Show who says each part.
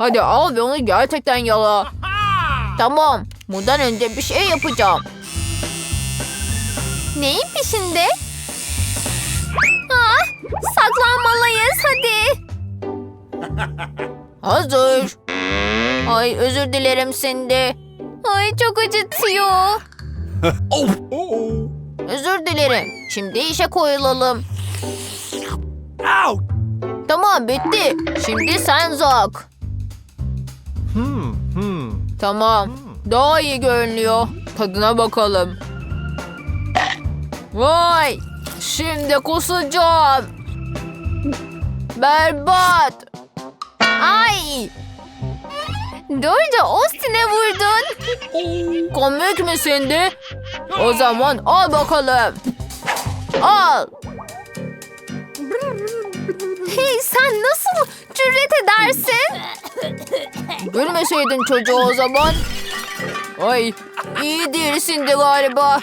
Speaker 1: Hadi al ve onu gerçekten yala. Tamam. Bundan önce bir şey yapacağım.
Speaker 2: Neyin peşinde? Ah, saklanmalıyız hadi.
Speaker 1: Hazır. Ay özür dilerim Cindy.
Speaker 2: Ay çok acıtıyor.
Speaker 1: Özür dilerim. Şimdi işe koyulalım. Tamam bitti. Şimdi sen Zak. Tamam. Daha iyi görünüyor. Tadına bakalım. Vay. Şimdi kusacağım. Berbat.
Speaker 2: Ay. Da Austin'e vurdun.
Speaker 1: Komik mi Cindy? O zaman al bakalım. Al.
Speaker 2: Hey sen nasıl cüret edersin?
Speaker 1: Gülmeseydin çocuğu o zaman. Ay iyi değilsin de galiba.